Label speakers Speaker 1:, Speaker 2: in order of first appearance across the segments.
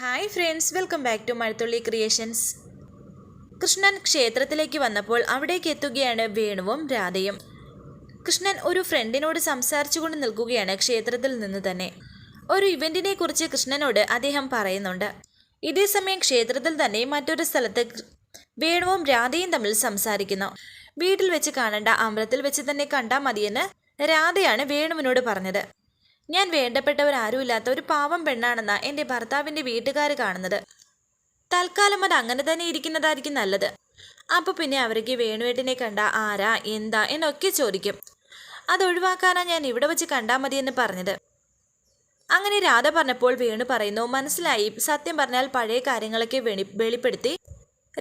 Speaker 1: Hi friends welcome back to Mazhathulli creations Krishnan ക്ഷേത്രത്തിലേക്ക് വന്നപ്പോൾ അവിടേക്ക് എത്തുകയാണ് വേണുവും രാധയും. കൃഷ്ണൻ ഒരു ഫ്രണ്ടിനോട് സംസാരിച്ചുകൊണ്ട് നിൽക്കുകയാണ് ക്ഷേത്രത്തിൽ നിന്ന് തന്നെ. ഒരു ഇവന്റിനെ കുറിച്ച് കൃഷ്ണനോട് അദ്ദേഹം പറയുന്നുണ്ട്. ഇതേ സമയം ക്ഷേത്രത്തിൽ തന്നെ മറ്റൊരു സ്ഥലത്ത് വേണുവും രാധയും തമ്മിൽ സംസാരിക്കുന്നു. വീട്ടിൽ വെച്ച് കാണണ്ട അമ്പലത്തിൽ വെച്ച് തന്നെ കണ്ടാൽ മതിയെന്ന് രാധയാണ് വേണുവിനോട് പറഞ്ഞത്. ഞാൻ വേണ്ടപ്പെട്ടവരാരുമില്ലാത്ത ഒരു പാവം പെണ്ണാണെന്ന എന്റെ ഭർത്താവിന്റെ വീട്ടുകാർ കാണുന്നത്. തൽക്കാലം അത് അങ്ങനെ തന്നെ ഇരിക്കുന്നതായിരിക്കും നല്ലത്. അപ്പോൾ പിന്നെ അവർക്ക് വേണുവേട്ടിനെ കണ്ട ആരാ എന്താ എന്നൊക്കെ ചോദിക്കും. അത് ഒഴിവാക്കാനാ ഞാൻ ഇവിടെ വെച്ച് കണ്ടാൽ മതിയെന്ന് പറഞ്ഞത്. അങ്ങനെ രാധ പറഞ്ഞപ്പോൾ വേണു പറയുന്നു മനസ്സിലായി. സത്യം പറഞ്ഞാൽ പഴയ കാര്യങ്ങളൊക്കെ വെളി വെളിപ്പെടുത്തി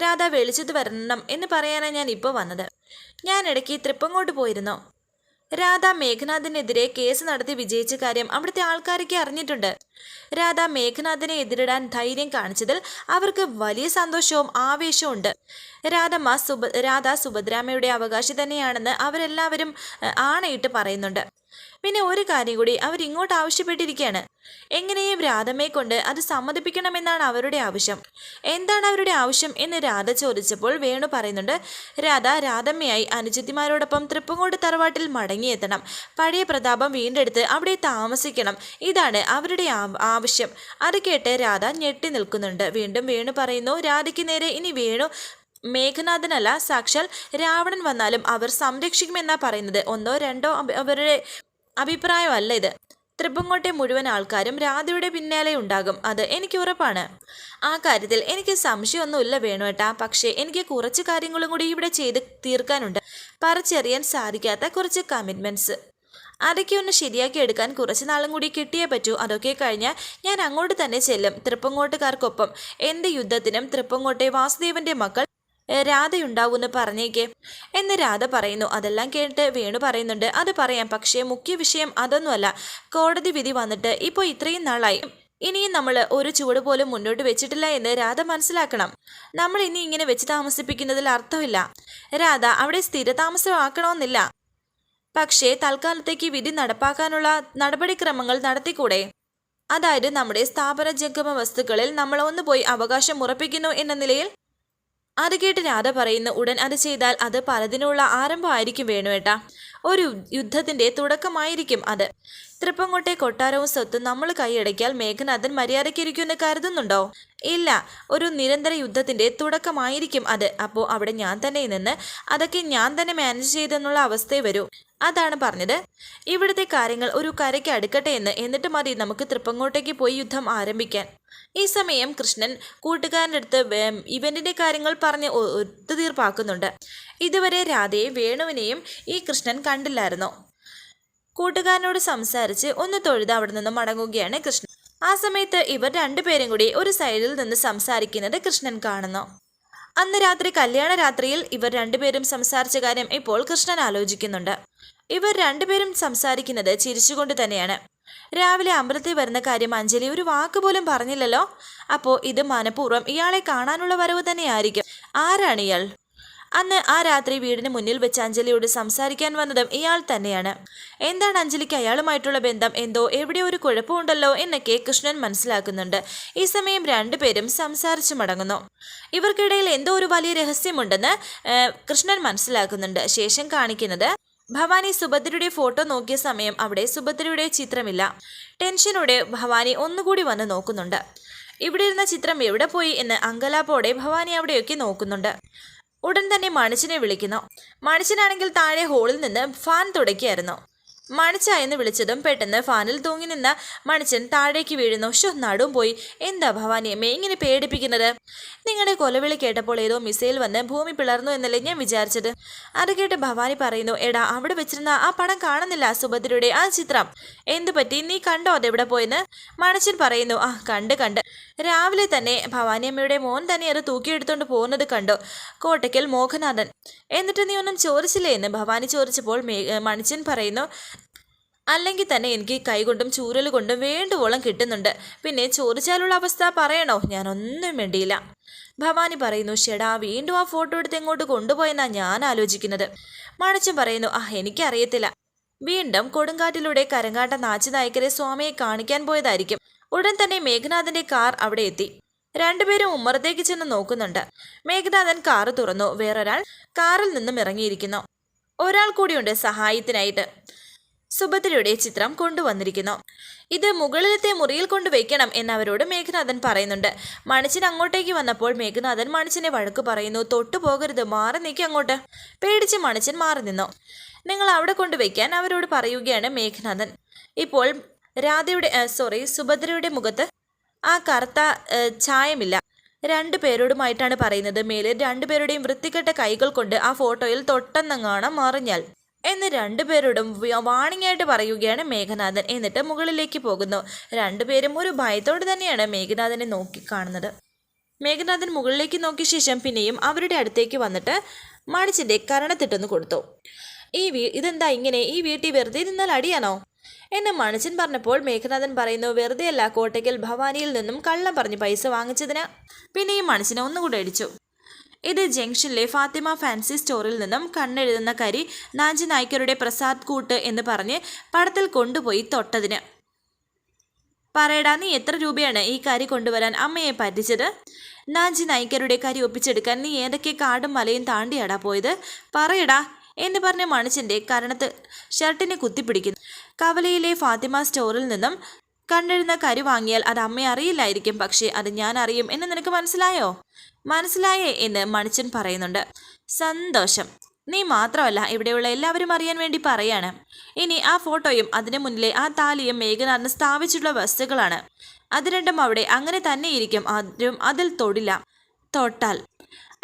Speaker 1: രാധ വെളിച്ചത്ത് വരണം എന്ന് പറയാനാണ് ഞാൻ ഇപ്പോൾ വന്നത്. ഞാൻ ഇടയ്ക്ക് തൃപ്പങ്ങോട്ട് പോയിരുന്നു. രാധ മേഘനാഥിനെതിരെ കേസ് നടത്തി വിജയിച്ച കാര്യം അവിടുത്തെ ആൾക്കാരൊക്കെ അറിഞ്ഞിട്ടുണ്ട്. രാധ മേഘനാഥിനെ എതിരിടാൻ ധൈര്യം കാണിച്ചതിൽ അവർക്ക് വലിയ സന്തോഷവും ആവേശവും ഉണ്ട്. രാധമ്മ സുഭ രാധ സുഭദ്രാമയുടെ അവകാശി തന്നെയാണെന്ന് അവരെല്ലാവരും ആണയിട്ട് പറയുന്നുണ്ട്. പിന്നെ ഒരു കാര്യം കൂടി അവരിങ്ങോട്ട് ആവശ്യപ്പെട്ടിരിക്കുകയാണ്. എങ്ങനെയും രാധമ്മയെ കൊണ്ട് അത് സമ്മതിപ്പിക്കണമെന്നാണ് അവരുടെ ആവശ്യം. എന്താണ് അവരുടെ ആവശ്യം എന്ന് രാധ ചോദിച്ചപ്പോൾ വേണു പറയുന്നുണ്ട് രാധ രാധമ്മയായി അനുജത്തിമാരോടൊപ്പം തൃപ്പങ്കോട് തറവാട്ടിൽ മടങ്ങിയെത്തണം. പഴയ പ്രതാപം വീണ്ടെടുത്ത് അവിടെ താമസിക്കണം. ഇതാണ് അവരുടെ ആവശ്യം. അത് കേട്ട് രാധ ഞെട്ടി നിൽക്കുന്നുണ്ട്. വീണ്ടും വേണു പറയുന്നു രാധയ്ക്ക് നേരെ ഇനി വേണു മേഘനാഥനല്ല സാക്ഷാൽ രാവണൻ വന്നാലും അവർ സംരക്ഷിക്കുമെന്നാണ് പറയുന്നത്. ഒന്നോ രണ്ടോ അവരുടെ അഭിപ്രായമല്ല ഇത്. തൃപ്പങ്ങോട്ടെ മുഴുവൻ ആൾക്കാരും രാധയുടെ പിന്നാലെ ഉണ്ടാകും അത് എനിക്ക് ഉറപ്പാണ്. ആ കാര്യത്തിൽ എനിക്ക് സംശയമൊന്നുമില്ല വേണുവേട്ടാ പക്ഷേ എനിക്ക് കുറച്ച് കാര്യങ്ങളും കൂടി ഇവിടെ ചെയ്ത് തീർക്കാനുണ്ട്. പറിച്ചെറിയാൻ സാധിക്കാത്ത കുറച്ച് കമ്മിറ്റ്മെന്റ്സ് അതൊക്കെ ഒന്ന് ശരിയാക്കി എടുക്കാൻ കുറച്ച് നാളും കൂടി കിട്ടിയേ പറ്റൂ. അതൊക്കെ കഴിഞ്ഞാൽ ഞാൻ അങ്ങോട്ട് തന്നെ ചെല്ലും. തൃപ്പങ്ങോട്ടുകാർക്കൊപ്പം എന്റെ യുദ്ധത്തിനും തൃപ്പങ്ങോട്ടെ വാസുദേവന്റെ മക്കൾ രാധയുണ്ടാവൂന്ന് പറഞ്ഞേക്കെ. എന്ന് രാധ പറയുന്നു. അതെല്ലാം കേട്ട് വേണു പറയുന്നുണ്ട്. അത് പറയാം. പക്ഷേ മുഖ്യ വിഷയം അതൊന്നുമല്ല. കോടതി വിധി വന്നിട്ട് ഇപ്പോൾ ഇത്രയും നാളായി. ഇനിയും നമ്മൾ ഒരു ചൂട് പോലും മുന്നോട്ട് വെച്ചിട്ടില്ല എന്ന് രാധ മനസ്സിലാക്കണം. നമ്മൾ ഇനി ഇങ്ങനെ വെച്ച് താമസിപ്പിക്കുന്നതിൽ അർത്ഥമില്ല. രാധ അവിടെ സ്ഥിരതാമസമാക്കണമെന്നില്ല പക്ഷേ തൽക്കാലത്തേക്ക് വിധി നടപ്പാക്കാനുള്ള നടപടിക്രമങ്ങൾ നടത്തിക്കൂടെ? അതായത് നമ്മുടെ സ്ഥാപന ജംഗമ വസ്തുക്കളിൽ നമ്മൾ ഒന്ന് പോയി അവകാശം ഉറപ്പിക്കുന്നു എന്ന നിലയിൽ അത് കേട്ട് രാധ പറയുന്നു ഉടൻ അത് ചെയ്താൽ അത് പലതിനുള്ള ആരംഭമായിരിക്കും വേണുവേട്ടാ. ഒരു യുദ്ധത്തിന്റെ തുടക്കമായിരിക്കും അത്. തൃപ്പങ്കോട്ടെ കൊട്ടാരവും സ്വത്തും നമ്മൾ കൈയടക്കിയാൽ മേഘനാഥൻ മര്യാദയ്ക്കിരിക്കുമെന്ന് കരുതുന്നുണ്ടോ? ഇല്ല ഒരു നിരന്തര യുദ്ധത്തിന്റെ തുടക്കമായിരിക്കും അത്. അപ്പോൾ അവിടെ ഞാൻ തന്നെ നിന്ന് അതൊക്കെ ഞാൻ തന്നെ മാനേജ് ചെയ്തെന്നുള്ള അവസ്ഥയെ വരൂ. അതാണ് പറഞ്ഞത്. ഇവിടുത്തെ കാര്യങ്ങൾ ഒരു കരയ്ക്ക് അടുക്കട്ടെ എന്ന്. എന്നിട്ട് മതി നമുക്ക് തൃപ്പങ്കോട്ടേക്ക് പോയി യുദ്ധം ആരംഭിക്കാൻ. ഈ സമയം കൃഷ്ണൻ കൂട്ടുകാരന്റെ അടുത്ത് ഇവന്റിന്റെ കാര്യങ്ങൾ പറഞ്ഞ് ഒത്തുതീർപ്പാക്കുന്നുണ്ട്. ഇതുവരെ രാധയെ വേണുവിനെയും ഈ കൃഷ്ണൻ കണ്ടില്ലായിരുന്നു? കൂട്ടുകാരനോട് സംസാരിച്ച് ഒന്ന് തൊഴുത് അവിടെ നിന്ന് മടങ്ങുകയാണ് കൃഷ്ണൻ. ആ സമയത്ത് ഇവർ രണ്ടുപേരും കൂടി ഒരു സൈഡിൽ നിന്ന് സംസാരിക്കുന്നത് കൃഷ്ണൻ കാണുന്നു. അന്ന് രാത്രി കല്യാണ രാത്രിയിൽ ഇവർ രണ്ടുപേരും സംസാരിച്ച കാര്യം ഇപ്പോൾ കൃഷ്ണൻ ആലോചിക്കുന്നുണ്ട്. ഇവർ രണ്ടുപേരും സംസാരിക്കുന്നത് ചിരിച്ചുകൊണ്ട് തന്നെയാണ്. രാവിലെ അമ്പലത്തിൽ വരുന്ന കാര്യം അഞ്ജലി ഒരു വാക്ക് പോലും പറഞ്ഞില്ലല്ലോ. അപ്പോൾ ഇത് മനഃപൂർവം ഇയാളെ കാണാനുള്ള വരവ് തന്നെയായിരിക്കും. ആരാണ് ഇയാൾ? അന്ന് ആ രാത്രി വീടിന് മുന്നിൽ വെച്ച് അഞ്ജലിയോട് സംസാരിക്കാൻ വന്നതും ഇയാൾ തന്നെയാണ്. എന്താണ് അഞ്ജലിക്ക് അയാളുമായിട്ടുള്ള ബന്ധം? എന്തോ എവിടെ ഒരു കുഴപ്പമുണ്ടല്ലോ എന്നൊക്കെ കൃഷ്ണൻ മനസ്സിലാക്കുന്നുണ്ട്. ഈ സമയം രണ്ടുപേരും സംസാരിച്ചു മടങ്ങുന്നു. ഇവർക്കിടയിൽ എന്തോ ഒരു വലിയ രഹസ്യമുണ്ടെന്ന് കൃഷ്ണൻ മനസ്സിലാക്കുന്നുണ്ട്. ശേഷം കാണിക്കുന്നത് ഭവാനി സുഭദ്രയുടെ ഫോട്ടോ നോക്കിയ സമയം അവിടെ സുഭദ്രയുടെ ചിത്രമില്ല. ടെൻഷനോടെ ഭവാനി ഒന്നുകൂടി വന്ന് നോക്കുന്നുണ്ട്. ഇവിടെ ഇരുന്ന ചിത്രം എവിടെ പോയി എന്ന് അങ്കലാപ്പോടെ ഭവാനി അവിടെയൊക്കെ നോക്കുന്നുണ്ട്. ഉടൻ തന്നെ മണിച്ചിനെ വിളിക്കുന്നു. മനുഷ്യനാണെങ്കിൽ താഴെ ഹോളിൽ നിന്ന് ഫാൻ തുടയ്ക്കായിരുന്നു മണിച്ച എന്ന് വിളിച്ചതും പെട്ടെന്ന് ഫാനിൽ തൂങ്ങി നിന്ന മണിച്ചൻ താഴേക്ക് വീഴുന്നു. ഷോ നടും പോയി. എന്താ ഭവാനി ഭവാനിയമ്മേ ഇങ്ങനെ പേടിപ്പിക്കുന്നത്? നിങ്ങളുടെ കൊലവിളി കേട്ടപ്പോൾ ഏതോ മിസൈൽ വന്ന് ഭൂമി പിളർന്നു എന്നല്ലേ ഞാൻ വിചാരിച്ചത്. അത് കേട്ട് ഭവാനി പറയുന്നു എടാ അവിടെ വെച്ചിരുന്ന ആ പടം കാണുന്നില്ല സുഭദ്രയുടെ ആ ചിത്രം. എന്തു പറ്റി? നീ കണ്ടോ അതെവിടെ പോയെന്ന്? മണിച്ചൻ പറയുന്നു ആ കണ്ട് കണ്ട്. രാവിലെ തന്നെ ഭവാനിയമ്മയുടെ മോൻ തന്നെ അത് തൂക്കിയെടുത്തോണ്ട് പോകുന്നത് കണ്ടു. കോട്ടയ്ക്കൽ മോഹനാഥൻ. എന്നിട്ട് നീ ഒന്നും ചോദിച്ചില്ലേ? എന്ന് ഭവാനി ചോദിച്ചപ്പോൾ മണിച്ചൻ പറയുന്നു അല്ലെങ്കിൽ തന്നെ എനിക്ക് കൈകൊണ്ടും ചൂരൽ കൊണ്ടും വേണ്ടുവോളം കിട്ടുന്നുണ്ട്. പിന്നെ ചോദിച്ചാലുള്ള അവസ്ഥ പറയണോ? ഞാനൊന്നും വേണ്ടിയില്ല ഭവാനി പറയുന്നു ഷെടാ വീണ്ടും ആ ഫോട്ടോ എടുത്ത് എങ്ങോട്ട് കൊണ്ടുപോയെന്നാ ഞാൻ ആലോചിക്കുന്നത്. മണച്ചും പറയുന്നു ആ എനിക്കറിയത്തില്ല. വീണ്ടും കൊടുങ്കാറ്റിലൂടെ കരങ്കാട്ട നാച്ചുനായകരെ സ്വാമിയെ കാണിക്കാൻ പോയതായിരിക്കും. ഉടൻ തന്നെ മേഘനാഥന്റെ കാർ അവിടെ എത്തി. രണ്ടുപേരും ഉമ്മറത്തേക്ക് ചെന്ന് നോക്കുന്നുണ്ട്. മേഘനാഥൻ കാറ് തുറന്നു. വേറൊരാൾ കാറിൽ നിന്നും ഇറങ്ങിയിരിക്കുന്നു. ഒരാൾ കൂടിയുണ്ട് സഹായത്തിനായിട്ട്. സുഭദ്രയുടെ ചിത്രം കൊണ്ടുവന്നിരിക്കുന്നു. ഇത് മുകളിലത്തെ മുറിയിൽ കൊണ്ടുവയ്ക്കണം എന്നവരോട് മേഘനാഥൻ പറയുന്നുണ്ട്. മണിച്ചൻ അങ്ങോട്ടേക്ക് വന്നപ്പോൾ മേഘനാഥൻ മണിച്ചനെ വഴക്ക് പറയുന്നു. തൊട്ടു പോകരുത് മാറി നീക്കി അങ്ങോട്ട്. പേടിച്ച് മണിച്ചൻ മാറി നിന്നു. നിങ്ങൾ അവിടെ കൊണ്ടുവയ്ക്കാൻ അവരോട് പറയുകയാണ് മേഘനാഥൻ. ഇപ്പോൾ രാധയുടെ സോറി സുഭദ്രയുടെ മുഖത്ത് ആ കറുത്ത ചായമില്ല രണ്ടു പേരോടുമായിട്ടാണ് പറയുന്നത്. മേലെ രണ്ടുപേരുടെയും വൃത്തികെട്ട കൈകൾ കൊണ്ട് ആ ഫോട്ടോയിൽ തൊട്ടെന്നങ്ങാണം മറിഞ്ഞാൽ എന്ന് രണ്ടുപേരോടും വാണിംഗ് ആയിട്ട് പറയുകയാണ് മേഘനാഥൻ. എന്നിട്ട് മുകളിലേക്ക് പോകുന്നു. രണ്ടുപേരും ഒരു ഭയത്തോടെ തന്നെയാണ് മേഘനാഥനെ നോക്കി കാണുന്നത്. മേഘനാഥൻ മുകളിലേക്ക് നോക്കിയ ശേഷം പിന്നെയും അവരുടെ അടുത്തേക്ക് വന്നിട്ട് മണിച്ചിന്റെ കരണത്തിട്ടൊന്ന് കൊടുത്തു. ഈ വീ ഇതെന്താ ഇങ്ങനെ? ഈ വീട്ടിൽ വെറുതെ നിന്നാൽ അടിയാണോ? എന്ന് മണിച്ചൻ പറഞ്ഞപ്പോൾ മേഘനാഥൻ പറയുന്നു വെറുതെയല്ല കോട്ടയ്ക്കൽ ഭവാനിയിൽ നിന്നും കള്ളം പറഞ്ഞ് പൈസ വാങ്ങിച്ചതിന്. പിന്നെ ഈ മണിച്ചിനെ ഒന്നുകൂടെ അടിച്ചു ഇത് ജംഗ്ഷനിലെ ഫാത്തിമ ഫാൻസി സ്റ്റോറിൽ നിന്നും കണ്ണെഴുതുന്ന കരി നാഞ്ചി നായ്ക്കരുടെ പ്രസാദ് കൂട്ട് എന്ന് പറഞ്ഞ് പടത്തിൽ കൊണ്ടുപോയി തൊട്ടതിന്. പറയടാ നീ എത്ര രൂപയാണ് ഈ കരി കൊണ്ടുവരാൻ അമ്മയെ പറ്റിച്ചത്? നാഞ്ചി നായ്ക്കരുടെ കരി ഒപ്പിച്ചെടുക്കാൻ നീ ഏതൊക്കെ കാടും മലയും താണ്ടിയാടാ പോയത്? പറയടാ എന്ന് പറഞ്ഞ മണിച്ചന്റെ കരണത്ത് ഷർട്ടിനെ കുത്തിപ്പിടിക്കുന്നു. കവലയിലെ ഫാത്തിമ സ്റ്റോറിൽ നിന്നും കണ്ടെഴുന്ന കരി വാങ്ങിയാൽ അത് അമ്മയെ അറിയില്ലായിരിക്കും. പക്ഷേ അത് ഞാൻ അറിയും എന്ന് നിനക്ക് മനസ്സിലായോ? മനസ്സിലായേ എന്ന് മണിച്ചൻ പറയുന്നുണ്ട്. സന്തോഷം. നീ മാത്രമല്ല ഇവിടെയുള്ള എല്ലാവരും അറിയാൻ വേണ്ടി പറയാണ്. ഇനി ആ ഫോട്ടോയും അതിനു മുന്നിലെ ആ താലിയും മേഘനാഥന് സ്ഥാപിച്ചിട്ടുള്ള വസ്തുക്കളാണ്. അത് രണ്ടും അവിടെ അങ്ങനെ തന്നെ ഇരിക്കും ആരും അതിൽ തൊടില്ല. തൊട്ടാൽ.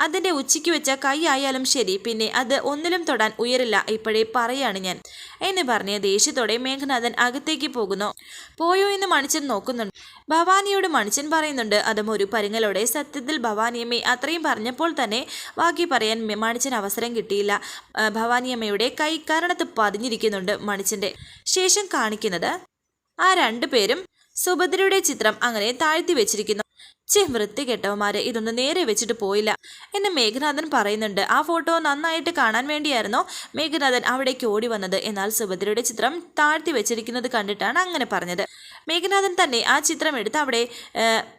Speaker 1: അതിന്റെ ഉച്ചയ്ക്ക് വെച്ച കൈ ആയാലും ശരി പിന്നെ അത് ഒന്നിലും തൊടാൻ ഉയരില്ല ഇപ്പോഴേ പറയാണ് ഞാൻ. എന്ന് പറഞ്ഞ് ദേഷ്യത്തോടെ മേഘനാഥൻ അകത്തേക്ക് പോകുന്നു. പോയോ എന്ന് മണിച്ചൻ നോക്കുന്നുണ്ട്. ഭവാനിയോട് മണിച്ചൻ പറയുന്നുണ്ട് അതും ഒരു പരിങ്ങലോടെ. സത്യത്തിൽ ഭവാനിയമ്മയെ അത്രയും പറഞ്ഞപ്പോൾ തന്നെ ബാക്കി പറയാൻ മണിച്ചൻ അവസരം കിട്ടിയില്ല. ഭവാനിയമ്മയുടെ കൈ കരണത്ത് പതിഞ്ഞിരിക്കുന്നുണ്ട് മണിച്ചന്റെ ശേഷം കാണിക്കുന്നത് ആ രണ്ടുപേരും സുഭദ്രയുടെ ചിത്രം അങ്ങനെ താഴ്ത്തി വെച്ചിരിക്കുന്നു. ചെ വൃത്തി കെട്ടവന്മാര് ഇതൊന്നും നേരെ വെച്ചിട്ട് പോയില്ല. എന്ന് മേഘനാഥൻ പറയുന്നുണ്ട്. ആ ഫോട്ടോ നന്നായിട്ട് കാണാൻ വേണ്ടിയായിരുന്നോ മേഘനാഥൻ അവിടേക്ക് ഓടി വന്നത്. എന്നാൽ സുഭദ്രയുടെ ചിത്രം താഴ്ത്തി വെച്ചിരിക്കുന്നത് കണ്ടിട്ടാണ് അങ്ങനെ പറഞ്ഞത്. മേഘനാഥൻ തന്നെ ആ ചിത്രം എടുത്ത് അവിടെ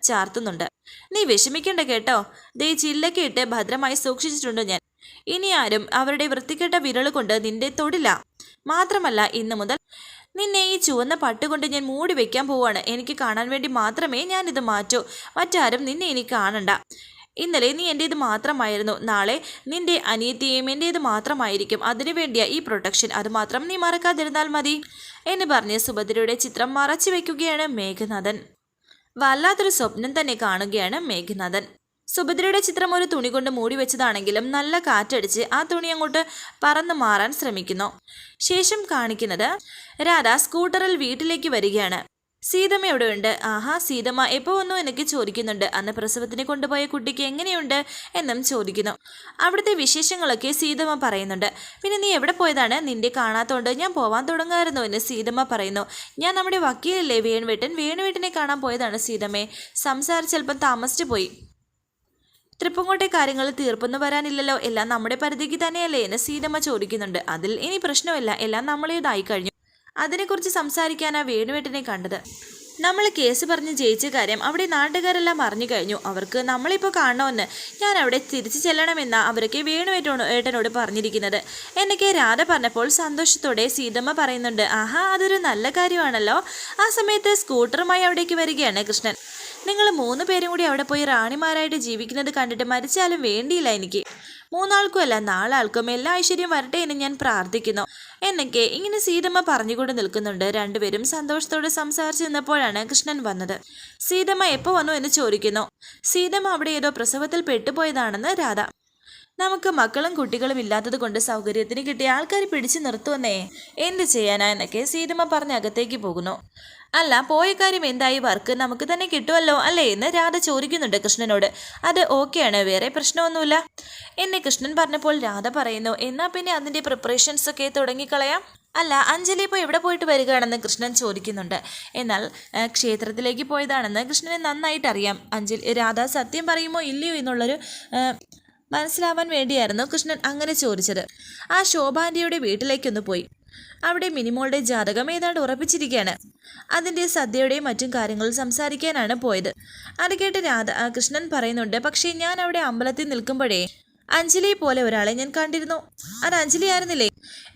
Speaker 1: ചാർത്തുന്നുണ്ട്. നീ വിഷമിക്കണ്ട കേട്ടോ. ദേ ചില്ലൊക്കെ ഇട്ട് ഭദ്രമായി സൂക്ഷിച്ചിട്ടുണ്ട് ഞാൻ. ഇനി ആരും അവരുടെ വൃത്തികെട്ട വിരൽ കൊണ്ട് നിന്റെ തൊടില്ല. മാത്രമല്ല ഇന്നു മുതൽ നിന്നെ ഈ ചുവന്ന പട്ടുകൊണ്ട് ഞാൻ മൂടി വെക്കാൻ പോവാണ്. എനിക്ക് കാണാൻ വേണ്ടി മാത്രമേ ഞാൻ ഇത് മാറ്റൂ. മറ്റാരും നിന്നെ ഇനി കാണണ്ട. ഇന്നലെ നീ എന്റെ ഇത് മാത്രമായിരുന്നു. നാളെ നിന്റെ അനിയത്തിയും ഇത് മാത്രമായിരിക്കും. അതിനു വേണ്ടിയാ ഈ പ്രൊട്ടക്ഷൻ. അതുമാത്രം നീ മറക്കാതിരുന്നാൽ മതി. എന്ന് പറഞ്ഞ് സുഭദ്രയുടെ ചിത്രം മറച്ചു വയ്ക്കുകയാണ് മേഘനാഥൻ. വല്ലാത്തൊരു സ്വപ്നം തന്നെ കാണുകയാണ് മേഘനാഥൻ. സുഭദ്രയുടെ ചിത്രം ഒരു തുണി കൊണ്ട് മൂടി വെച്ചതാണെങ്കിലും നല്ല കാറ്റടിച്ച് ആ തുണി അങ്ങോട്ട് പറന്നു മാറാൻ ശ്രമിക്കുന്നു. ശേഷം കാണിക്കുന്നത് രാധ സ്കൂട്ടറിൽ വീട്ടിലേക്ക് വരികയാണ്. സീതമ്മ എവിടെയുണ്ട്? ആഹാ സീതമ്മ എപ്പോ വന്നു എന്നൊക്കെ ചോദിക്കുന്നുണ്ട്. അന്ന് പ്രസവത്തിന് കൊണ്ടുപോയ കുട്ടിക്ക് എങ്ങനെയുണ്ട് എന്നും ചോദിക്കുന്നു. അവിടുത്തെ വിശേഷങ്ങളൊക്കെ സീതമ്മ പറയുന്നുണ്ട്. പിന്നെ നീ എവിടെ പോയതാണ്? നിന്റെ കാണാത്തോണ്ട് ഞാൻ പോവാൻ തുടങ്ങായിരുന്നു എന്ന് സീതമ്മ പറയുന്നു. ഞാൻ നമ്മുടെ വക്കീലല്ലേ വേണുവേട്ടൻ? വേണുവേട്ടനെ കാണാൻ പോയതാണ് സീതമ്മയെ സംസാരിച്ചൽപ്പം താമസിച്ചു പോയി. തൃപ്പങ്കോട്ടെ കാര്യങ്ങൾ തീർപ്പൊന്നും വരാനില്ലല്ലോ. എല്ലാം നമ്മുടെ പരിധിക്ക് തന്നെയല്ലേ എന്ന് സീതമ്മ ചോദിക്കുന്നുണ്ട്. അതിൽ ഇനി പ്രശ്നമില്ല. എല്ലാം നമ്മളേതായി കഴിഞ്ഞു. അതിനെക്കുറിച്ച് സംസാരിക്കാനാ വേണുവേട്ടനെ കണ്ടത്. നമ്മൾ കേസ് പറഞ്ഞ് ജയിച്ച കാര്യം അവിടെ നാട്ടുകാരെല്ലാം അറിഞ്ഞു കഴിഞ്ഞു. അവർക്ക് നമ്മളിപ്പോൾ കാണണമെന്ന് ഞാൻ അവിടെ തിരിച്ചു ചെല്ലണമെന്നാണ് അവരൊക്കെ വേണുവേട്ടനോട് ഏട്ടനോട് പറഞ്ഞിരിക്കുന്നത്. എന്നൊക്കെ രാധ പറഞ്ഞപ്പോൾ സന്തോഷത്തോടെ സീതമ്മ പറയുന്നുണ്ട്. ആഹാ അതൊരു നല്ല കാര്യമാണല്ലോ. ആ സമയത്ത് സ്കൂട്ടറുമായി അവിടേക്ക് വരികയാണ് കൃഷ്ണൻ. നിങ്ങൾ മൂന്ന് പേരും കൂടി അവിടെ പോയി റാണിമാരായിട്ട് ജീവിക്കുന്നത് കണ്ടിട്ട് മരിച്ചാലും വേണ്ടിയില്ല എനിക്ക്. മൂന്നാൾക്കും അല്ല നാലാൾക്കും എല്ലാ ഐശ്വര്യം വരട്ടെ എന്ന് ഞാൻ പ്രാർത്ഥിക്കുന്നു. എന്നൊക്കെ ഇങ്ങനെ സീതമ്മ പറഞ്ഞുകൊണ്ട് നിൽക്കുന്നുണ്ട്. രണ്ടുപേരും സന്തോഷത്തോടെ സംസാരിച്ചിരുന്നപ്പോഴാണ് കൃഷ്ണൻ വന്നത്. സീതമ്മ എപ്പോൾ വന്നു എന്ന് ചോദിക്കുന്നു. സീതമ്മ അവിടെ ഏതോ പ്രസവത്തിൽ പെട്ടുപോയതാണെന്ന് രാധ. നമുക്ക് മക്കളും കുട്ടികളും ഇല്ലാത്തത് കൊണ്ട് സൗകര്യത്തിന് കിട്ടിയ ആൾക്കാർ പിടിച്ചു നിർത്തുവന്നേ എന്ത് ചെയ്യാനാ എന്നൊക്കെ സീതമ്മ പറഞ്ഞ് അകത്തേക്ക് പോകുന്നു. അല്ല പോയ കാര്യം എന്തായി? വർക്ക് നമുക്ക് തന്നെ കിട്ടുമല്ലോ അല്ലേ എന്ന് രാധ ചോദിക്കുന്നുണ്ട് കൃഷ്ണനോട്. അത് ഓക്കെയാണ് വേറെ പ്രശ്നമൊന്നുമില്ല. എന്നെ കൃഷ്ണൻ പറഞ്ഞപ്പോൾ രാധ പറയുന്നു എന്നാൽ പിന്നെ അതിന്റെ പ്രിപ്പറേഷൻസ് ഒക്കെ തുടങ്ങിക്കളയാം. അല്ല അഞ്ജലി ഇപ്പോൾ എവിടെ പോയിട്ട് വരികയാണെന്ന് കൃഷ്ണൻ ചോദിക്കുന്നുണ്ട്. എന്നാൽ ക്ഷേത്രത്തിലേക്ക് പോയതാണെന്ന് കൃഷ്ണനെ നന്നായിട്ട് അറിയാം അഞ്ജലി രാധ സത്യം പറയുമോ ഇല്ലയോ എന്നുള്ളൊരു മനസ്സിലാവാൻ വേണ്ടിയായിരുന്നു കൃഷ്ണൻ അങ്ങനെ ചോദിച്ചത്. ആ ശോഭാന്റിയുടെ വീട്ടിലേക്കൊന്ന് പോയി. അവിടെ മിനിമോളുടെ ജാതകം ഏതാണ്ട് ഉറപ്പിച്ചിരിക്കുകയാണ് അതിന്റെ സദ്യയുടെയും മറ്റും കാര്യങ്ങൾ സംസാരിക്കാനാണ് പോയത്. അത് കേട്ട് രാധ കൃഷ്ണൻ പറയുന്നുണ്ട് പക്ഷേ ഞാൻ അവിടെ അമ്പലത്തിൽ നിൽക്കുമ്പോഴേ അഞ്ജലിയെ പോലെ ഒരാളെ ഞാൻ കണ്ടിരുന്നു. അത് അഞ്ജലി ആയിരുന്നില്ലേ?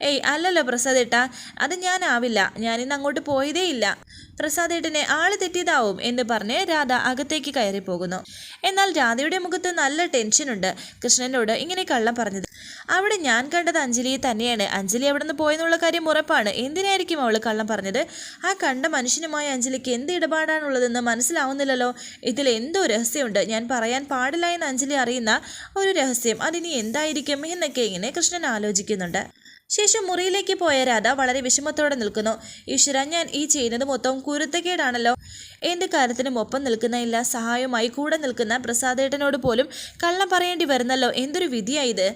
Speaker 1: ഏയ് അല്ലല്ലോ പ്രസാദ് ഏട്ടാ അത് ഞാനാവില്ല. ഞാനിന്ന് അങ്ങോട്ട് പോയതേ ഇല്ല. പ്രസാദേട്ടനെ ആൾ തെറ്റിയതാവും എന്ന് പറഞ്ഞ് രാധ അകത്തേക്ക് കയറി പോകുന്നു എന്നാൽ രാധയുടെ മുഖത്ത് നല്ല ടെൻഷനുണ്ട്. കൃഷ്ണനോട് ഇങ്ങനെ കള്ളം പറഞ്ഞത്. അവിടെ ഞാൻ കണ്ടത് അഞ്ജലിയെ തന്നെയാണ്. അഞ്ജലി അവിടെ നിന്ന് പോയെന്നുള്ള കാര്യം ഉറപ്പാണ്. എന്തിനായിരിക്കും അവൾ കള്ളം പറഞ്ഞത്? ആ കണ്ട മനുഷ്യനുമായി അഞ്ജലിക്ക് എന്ത് ഇടപാടാണുള്ളതെന്ന് മനസ്സിലാവുന്നില്ലല്ലോ. ഇതിൽ എന്തോ രഹസ്യമുണ്ട്. ഞാൻ പറയാൻ പാടില്ല എന്ന് അഞ്ജലി അറിയുന്ന ഒരു രഹസ്യം. അതിനി എന്തായിരിക്കും എന്നൊക്കെ ഇങ്ങനെ കൃഷ്ണൻ ആലോചിക്കുന്നുണ്ട്. ശേഷം മുറിയിലേക്ക് പോയ രാധ വളരെ വിഷമത്തോടെ നിൽക്കുന്നു. ഈശ്വര ഞാൻ ഈ ചെയ്യുന്നത് മൊത്തം കുരുത്തക്കേടാണല്ലോ. എന്റെ കാര്യത്തിനും ഒപ്പം നിൽക്കുന്ന എല്ലാ സഹായവുമായി കൂടെ നിൽക്കുന്ന പ്രസാദേട്ടനോട് പോലും കള്ളം പറയേണ്ടി വരുന്നല്ലോ. എന്തൊരു വിധിയായത്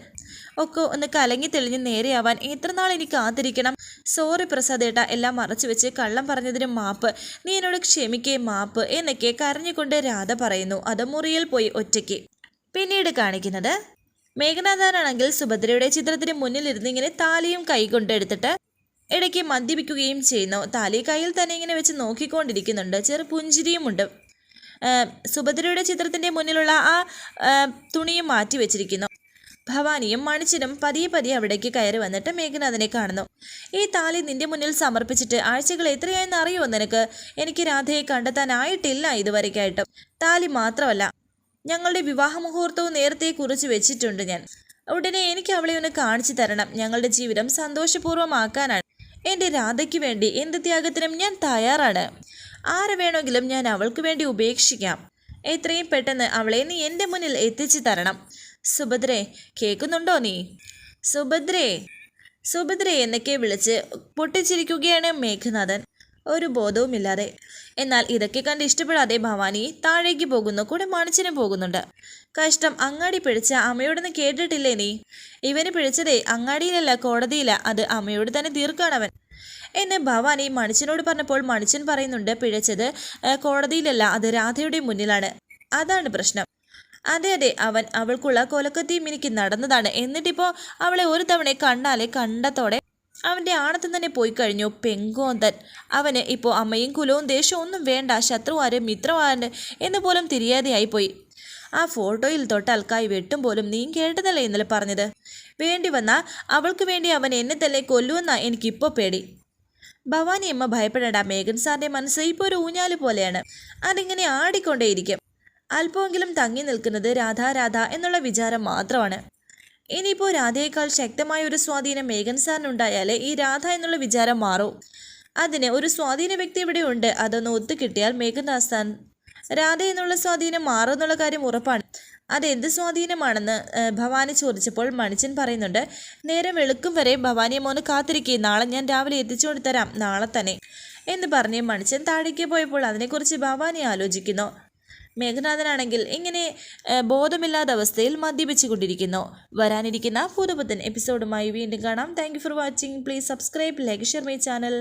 Speaker 1: ഒക്കെ ഒന്ന് കലങ്ങി തെളിഞ്ഞ് നേരെയാവാൻ എത്ര നാൾ എനിക്ക് കാത്തിരിക്കണം? സോറി പ്രസാദേട്ട എല്ലാം മറച്ചു വെച്ച് കള്ളം പറഞ്ഞതിന് മാപ്പ്. നീ എന്നോട് ക്ഷമിക്കേ മാപ്പ് എന്നൊക്കെ കരഞ്ഞുകൊണ്ട് രാധ പറയുന്നു. അത് മുറിയിൽ പോയി ഒറ്റയ്ക്ക്. പിന്നീട് കാണിക്കുന്നത് മേഘനാഥാനാണെങ്കിൽ സുഭദ്രയുടെ ചിത്രത്തിന് മുന്നിലിരുന്ന് ഇങ്ങനെ താലിയും കൈകൊണ്ടെടുത്തിട്ട് ഇടയ്ക്ക് മദ്യപിക്കുകയും ചെയ്യുന്നു. താലി കയ്യിൽ തന്നെ ഇങ്ങനെ വെച്ച് നോക്കിക്കൊണ്ടിരിക്കുന്നുണ്ട്. ചെറു പുഞ്ചിരിയുമുണ്ട്. സുഭദ്രയുടെ ചിത്രത്തിന്റെ മുന്നിലുള്ള ആ തുണിയും മാറ്റി വെച്ചിരിക്കുന്നു. ഭവാനിയും മണിച്ചനും പതിയെ പതിയെ അവിടേക്ക് കയറി വന്നിട്ട് മേഘനാഥനെ കാണുന്നു. ഈ താലി നിന്റെ മുന്നിൽ സമർപ്പിച്ചിട്ട് ആഴ്ചകൾ എത്രയായെന്ന് അറിയുമോ നിനക്ക്? എനിക്ക് രാധയെ കണ്ടെത്താനായിട്ടില്ല ഇതുവരെയ്ക്കായിട്ടും താലി മാത്രമല്ല ഞങ്ങളുടെ വിവാഹ മുഹൂർത്തവും നേരത്തെ കുറിച്ച് വെച്ചിട്ടുണ്ട് ഞാൻ. ഉടനെ എനിക്ക് അവളെ ഒന്ന് കാണിച്ചു തരണം. ഞങ്ങളുടെ ജീവിതം സന്തോഷപൂർവമാക്കാനാണ്. എന്റെ രാധയ്ക്ക് വേണ്ടി എന്ത് ത്യാഗത്തിനും ഞാൻ തയ്യാറാണ്. ആരെ വേണമെങ്കിലും ഞാൻ അവൾക്ക് വേണ്ടി ഉപേക്ഷിക്കാം. എത്രയും പെട്ടെന്ന് അവളെ നീ എന്റെ മുന്നിൽ എത്തിച്ചു തരണം. സുഭദ്രേ കേൾക്കുന്നുണ്ടോ നീ? സുഭദ്രേ സുഭദ്രേ എന്നൊക്കെ വിളിച്ച് പൊട്ടിച്ചിരിക്കുകയാണ് മേഘനാഥൻ. ഒരു ബോധവുമില്ലാതെ. എന്നാൽ ഇതൊക്കെ കണ്ട് ഇഷ്ടപ്പെടാതെ ഭവാനി താഴേക്ക് പോകുന്നു കൂടെ മണിച്ചിനും പോകുന്നുണ്ട്. കഷ്ടം അങ്ങാടി പിടിച്ച അമ്മയോടൊന്ന് കേട്ടിട്ടില്ലേ നീ? ഇവന് പിടിച്ചതേ അങ്ങാടിയിലല്ല കോടതിയില. അത് അമ്മയോട് തന്നെ തീർക്കാണവൻ എന്ന് ഭവാനി മണിച്ചനോട് പറഞ്ഞപ്പോൾ മണിച്ചൻ പറയുന്നുണ്ട് പിഴച്ചത് "ഏ, കോടതിയിലല്ല അത് രാധയുടെ മുന്നിലാണ്. അതാണ് പ്രശ്നം. അതെ അതെ അവൻ അവൾക്കുള്ള കൊലക്കത്തിയും എനിക്ക് നടന്നതാണ്. എന്നിട്ടിപ്പോൾ അവളെ ഒരു തവണ കണ്ടാലേ കണ്ടത്തോടെ അവന്റെ ആണത്തും തന്നെ പോയി കഴിഞ്ഞു. പെങ്കോന്തൻ. അവന് ഇപ്പോൾ അമ്മയും കുലവും ദേഷ്യവും ഒന്നും വേണ്ട. ശത്രുവാര് മിത്രവാര് എന്ന് പോലും തിരിയാതെയായിപ്പോയി ആ ഫോട്ടോയിൽ തൊട്ട് കൈ വെട്ടും പോലും നീ കേട്ടതല്ലേ ഇന്നലെ പറഞ്ഞത്. വേണ്ടി വന്നാൽ അവൾക്ക് വേണ്ടി അവൻ എന്നെ തന്നെ കൊല്ലുമെന്നാ എനിക്കിപ്പോൾ പേടി. ഭവാനി അമ്മ ഭയപ്പെടേണ്ട. മേഘൻ സാറിന്റെ മനസ്സ് ഇപ്പോൾ ഒരു ഊഞ്ഞാൽ പോലെയാണ്. അതിങ്ങനെ ആടിക്കൊണ്ടേയിരിക്കും. അല്പമെങ്കിലും തങ്ങി നിൽക്കുന്നത് രാധാ രാധ എന്നുള്ള വിചാരം മാത്രമാണ്. ഇനിയിപ്പോൾ രാധയേക്കാൾ ശക്തമായ ഒരു സ്വാധീനം മേഘൻ സാറിനുണ്ടായാലേ ഈ രാധ എന്നുള്ള വിചാരം മാറൂ. അതിന് ഒരു സ്വാധീന വ്യക്തി ഇവിടെ ഉണ്ട്. അതൊന്ന് ഒത്തുകിട്ടിയാൽ മേഘൻദാസ് സാൻ രാധ എന്നുള്ള സ്വാധീനം മാറുമെന്നുള്ള കാര്യം ഉറപ്പാണ്. അതെന്ത് സ്വാധീനമാണെന്ന് ഭവാനി ചോദിച്ചപ്പോൾ മണിച്ചൻ പറയുന്നുണ്ട് നേരം വെളുക്കും വരെ ഭവാനിയെ മോന് കാത്തിരിക്കേ. നാളെ ഞാൻ രാവിലെ എത്തിച്ചുകൊണ്ട് തരാം. നാളെ തന്നെ. എന്ന് പറഞ്ഞ് മണിച്ചൻ താഴേക്ക് പോയപ്പോൾ അതിനെക്കുറിച്ച് ഭവാനി ആലോചിക്കുന്നു. മേഘനാഥനാണെങ്കിൽ ഇങ്ങനെ ബോധമില്ലാത്ത അവസ്ഥയിൽ മദ്യപിച്ചു കൊണ്ടിരിക്കുന്നു വരാനിരിക്കുന്ന പുതുപുത്തൻ എപ്പിസോഡുമായി വീണ്ടും കാണാം. Thank for watching please subscribe like share my channel